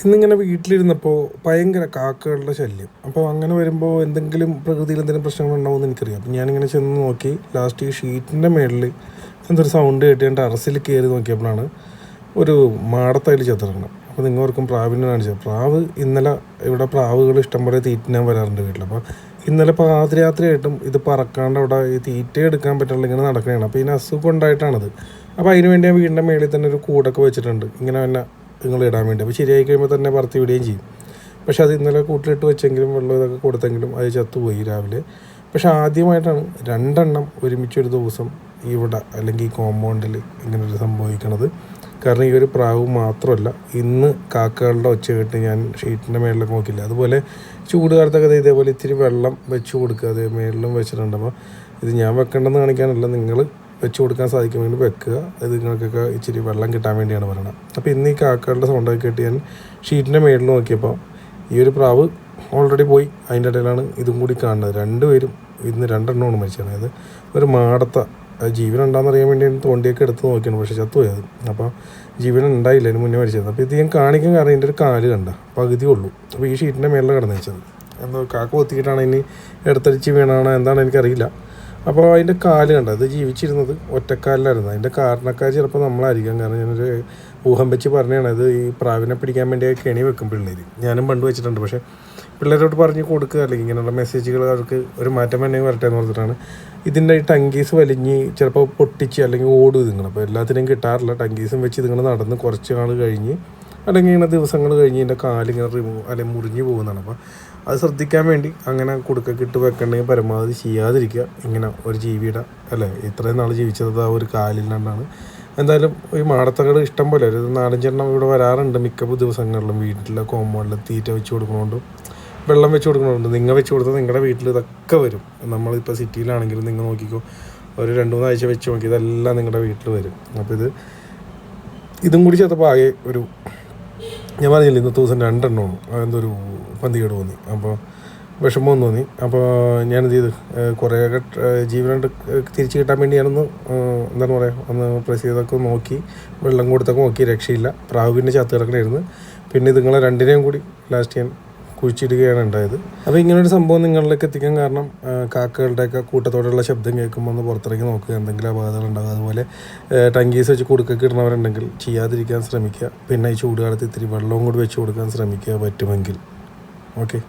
ഇന്നിങ്ങനെ വീട്ടിലിരുന്നപ്പോൾ ഭയങ്കര കാക്കകളുടെ ശല്യം. അപ്പോൾ അങ്ങനെ വരുമ്പോൾ എന്തെങ്കിലും പ്രകൃതിയിൽ എന്തെങ്കിലും പ്രശ്നങ്ങൾ ഉണ്ടാവും എന്ന് എനിക്കറിയാം അപ്പം ഞാനിങ്ങനെ ചെന്ന് നോക്കി. ലാസ്റ്റ് ഈ ഷീറ്റിന്റെ മേളിൽ എന്തൊരു സൗണ്ട് കേട്ട് ഞാൻ ടെറസിൽ കയറി നോക്കിയപ്പോഴാണ് ഒരു മാടത്തയിൽ ചെത്തിറങ്ങണം. അപ്പോൾ നിങ്ങൾക്കും പ്രാവിനെ കാണിച്ചത്. പ്രാവ് ഇന്നലെ ഇവിടെ പ്രാവുകൾ ഇഷ്ടംപോലെ തീറ്റിനാൻ വരാറുണ്ട് വീട്ടിൽ അപ്പോൾ ഇന്നലെ പാതിരാത്രിയായിട്ടും ഇത് പറക്കാണ്ട് അവിടെ ഈ തീറ്റ എടുക്കാൻ പറ്റുള്ള ഇങ്ങനെ നടക്കുകയാണ് അപ്പോൾ ഇതിന് അസുഖം ഉണ്ടായിട്ടാണത്. അപ്പോൾ അതിന് വേണ്ടി ഞാൻ വീടിന്റെ മേളിൽ തന്നെ ഒരു കൂടൊക്കെ വെച്ചിട്ടുണ്ട്. ഇങ്ങനെ തന്നെ നിങ്ങൾ ഇടാൻ വേണ്ടി. അപ്പോൾ ശരിയായി കഴിയുമ്പോൾ തന്നെ പറത്തി വിടുകയും ചെയ്യും. പക്ഷെ അത് ഇന്നലെ കൂട്ടിലിട്ട് വെച്ചെങ്കിലും വെള്ളം ഇതൊക്കെ കൊടുത്തെങ്കിലും അത് ചത്തുപോയി രാവിലെ. പക്ഷെ ആദ്യമായിട്ടാണ് രണ്ടെണ്ണം ഒരുമിച്ച് ഒരു ദിവസം ഇവിടെ അല്ലെങ്കിൽ ഈ കോമ്പൗണ്ടിൽ ഇങ്ങനെ ഒരു സംഭവിക്കണത്. കാരണം ഈ ഒരു പ്രാവ് മാത്രമല്ല ഇന്ന് കാക്കകളുടെ ഒച്ച കേട്ട് ഞാൻ ഷീറ്റിന്റെ മേളിലൊക്കെ നോക്കില്ല അതുപോലെ ചൂട് കാലത്തൊക്കെ ഇതേപോലെ ഇത്തിരി വെള്ളം വെച്ച് കൊടുക്കുക. അതേ മേളിലും വെച്ചിട്ടുണ്ട്. അപ്പോൾ ഇത് ഞാൻ വെക്കേണ്ടെന്ന് കാണിക്കാനല്ല നിങ്ങൾ വെച്ച് കൊടുക്കാൻ സാധിക്കുമെങ്കിൽ വെക്കുക. അത് നിങ്ങൾക്കൊക്കെ ഇച്ചിരി വെള്ളം കിട്ടാൻ വേണ്ടിയാണ് പറയുന്നത് അപ്പോൾ ഇന്ന് ഈ കാക്കകളുടെ സൗണ്ടൊക്കെ കേട്ട് ഞാൻ ഷീറ്റിന്റെ മേളിൽ നോക്കിയപ്പോൾ ഈ ഒരു പ്രാവ് ഓൾറെഡി പോയി. അതിന്റെ ഇടയിലാണ് ഇതും കൂടി കാണുന്നത്. രണ്ടുപേരും ഇന്ന് രണ്ടെണ്ണമാണ് മരിച്ചത്. അതായത് ഒരു മാടത്ത ജീവൻ ഉണ്ടാകുന്ന അറിയാൻ വേണ്ടി തോണ്ടിയൊക്കെ എടുത്ത് നോക്കിയാണ്. പക്ഷേ ചത്തുപോയത് അപ്പോൾ ജീവൻ ഉണ്ടായില്ല അതിന് മുന്നേ മരിച്ചത്. അപ്പോൾ ഇത് ഞാൻ കാണിക്കാൻ കാരണം എന്റെ ഒരു കാൽ കണ്ട പകുതി ഉള്ളൂ. അപ്പോൾ ഈ ഷീറ്റിന്റെ മേളിൽ കിടന്നു വെച്ചത്. എന്തോ കാക്ക കൊത്തിയിട്ടാണ് ഇനി എടുത്തടിച്ച് വീണാണോ എന്താണ് എനിക്കറിയില്ല. അപ്പോൾ അതിന്റെ കാൽ കണ്ട? അത് ജീവിച്ചിരുന്നത് ഒറ്റക്കാലിലായിരുന്നു. അതിന്റെ കാരണക്കാർ ചിലപ്പോൾ നമ്മളായിരിക്കാം. കാരണം ഞാനൊരു ഊഹം വെച്ച് പറഞ്ഞതാണ്. അത് ഈ പ്രാവിനെ പിടിക്കാൻ വേണ്ടി കെണി വെക്കും പിള്ളേർ ഞാനും പണ്ട് വെച്ചിട്ടുണ്ട്. പക്ഷേ പിള്ളേരോട് പറഞ്ഞ് കൊടുക്കുക അല്ലെങ്കിൽ ഇങ്ങനെയുള്ള മെസ്സേജുകൾ അവർക്ക് ഒരു മാറ്റം വേണമെങ്കിൽ വരട്ടെ എന്ന് പറഞ്ഞിട്ടാണ്. ഇതിന്റെ ടങ്കീസ് വലിഞ്ഞ് ചിലപ്പോൾ പൊട്ടിച്ച് അല്ലെങ്കിൽ ഓടും ഇതുങ്ങൾ അപ്പോൾ എല്ലാത്തിനും കിട്ടാറില്ല. ടങ്കീസും വെച്ച് ഇതുങ്ങൾ നടന്ന് കുറച്ച് നാൾ കഴിഞ്ഞ് ഇങ്ങനെ ദിവസങ്ങൾ കഴിഞ്ഞ് ഇതിന്റെ കാലിങ്ങനെ റിമൂവ് അല്ലെങ്കിൽ മുറിഞ്ഞു പോകുന്നതാണ്. അപ്പം അത് ശ്രദ്ധിക്കാൻ വേണ്ടി അങ്ങനെ കൊടുക്കൊക്കെ ഇട്ട് വെക്കണമെങ്കിൽ പരമാവധി ചെയ്യാതിരിക്കുക. ഇങ്ങനെ ഒരു ജീവിയുടെ അല്ലേ ഇത്രയും നാൾ ജീവിച്ചത് ആ ഒരു കാലില്ലാണ്ടാണ് എന്തായാലും ഈ മാടത്തകൾ ഇഷ്ടം പോലെ ഒരു നാലഞ്ചെണ്ണം ഇവിടെ വരാറുണ്ട് മിക്ക ദിവസങ്ങളിലും. വീട്ടിലെ കോമ്പൗണ്ടിൽ തീറ്റ വെച്ച് കൊടുക്കണോണ്ടും വെള്ളം വെച്ച് കൊടുക്കണോണ്ട് നിങ്ങൾ വെച്ച് കൊടുത്താൽ നിങ്ങളുടെ വീട്ടിൽ ഇതൊക്കെ വരും. നമ്മളിപ്പോൾ സിറ്റിയിലാണെങ്കിലും നിങ്ങൾ നോക്കിക്കോ ഒരു രണ്ട് മൂന്ന് ആഴ്ച വെച്ച് നോക്കി ഇതെല്ലാം നിങ്ങളുടെ വീട്ടിൽ വരും. അപ്പോൾ ഇത് ഇതും കൂടി ചേർത്തപ്പോൾ ആകെ ഒരു ഞാൻ പറഞ്ഞില്ല ഇന്ന് ദിവസം രണ്ടെണ്ണമാണ്. അതെന്തൊരു പന്തികേട് തോന്നി. അപ്പോൾ വിഷമം തോന്നി. അപ്പോൾ ഞാനെന്ത് ചെയ്ത് കുറേയൊക്കെ ജീവനുണ്ട് തിരിച്ചു കിട്ടാൻ വേണ്ടി ഞാനൊന്ന് എന്താണ് പറയുക ഒന്ന് പ്രസ് ചെയ്തൊക്കെ നോക്കി വെള്ളം കൊടുത്തൊക്കെ നോക്കി രക്ഷയില്ല. പ്രാവ് പിന്നെ ചത്ത് കിടക്കണമായിരുന്നു പിന്നെ ഇതുങ്ങളെ രണ്ടിനെയും കൂടി ലാസ്റ്റ് ഞാൻ കുഴിച്ചിടുകയാണ് ഉണ്ടായത്. അപ്പോൾ ഇങ്ങനൊരു സംഭവം നിങ്ങളിലേക്ക് എത്തിക്കാൻ കാരണം കാക്കകളുടെയൊക്കെ കൂട്ടത്തോടെയുള്ള ശബ്ദം കേൾക്കുമ്പോൾ ഒന്ന് പുറത്തിറങ്ങി നോക്കുക എന്തെങ്കിലും അപകടങ്ങൾ ഉണ്ടാകുക അതുപോലെ ടങ്കീസ് വെച്ച് കുടുക്കൊക്കെ ഇടുന്നവരുണ്ടെങ്കിൽ ചെയ്യാതിരിക്കാൻ ശ്രമിക്കുക. പിന്നെ ഈ ചൂടുകാലത്ത് ഇത്തിരി വെള്ളവും കൂടി വെച്ച് കൊടുക്കാൻ ശ്രമിക്കുക പറ്റുമെങ്കിൽ. ഓക്കെ.